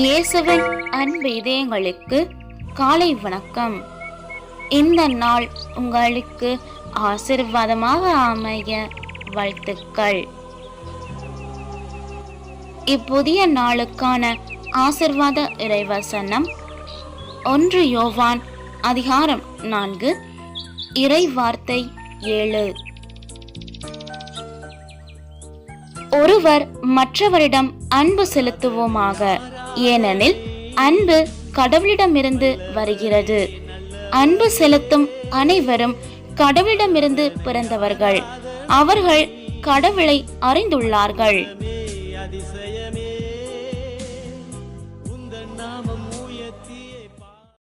இயேசுவின் அன்பு இதயங்களுக்கு காலை வணக்கம். இந்த நாள் உங்களுக்கு ஆசிர்வாதமாக அமைய வாழ்த்துக்கள். இப்புதிய நாளுக்கான ஆசிர்வாத இறைவசனம் ஒன்று யோவான் அதிகாரம் நான்கு இறை வார்த்தை ஏழு. ஒருவர் மற்றவரிடம் அன்பு செலுத்துவோமாக. ஏனெனில் அன்பு கடவுளிடமிருந்து வருகிறது. அன்பு செலுத்தும் அனைவரும் கடவுளிடமிருந்து பிறந்தவர்கள். அவர்கள் கடவுளை அறிந்துள்ளார்கள்.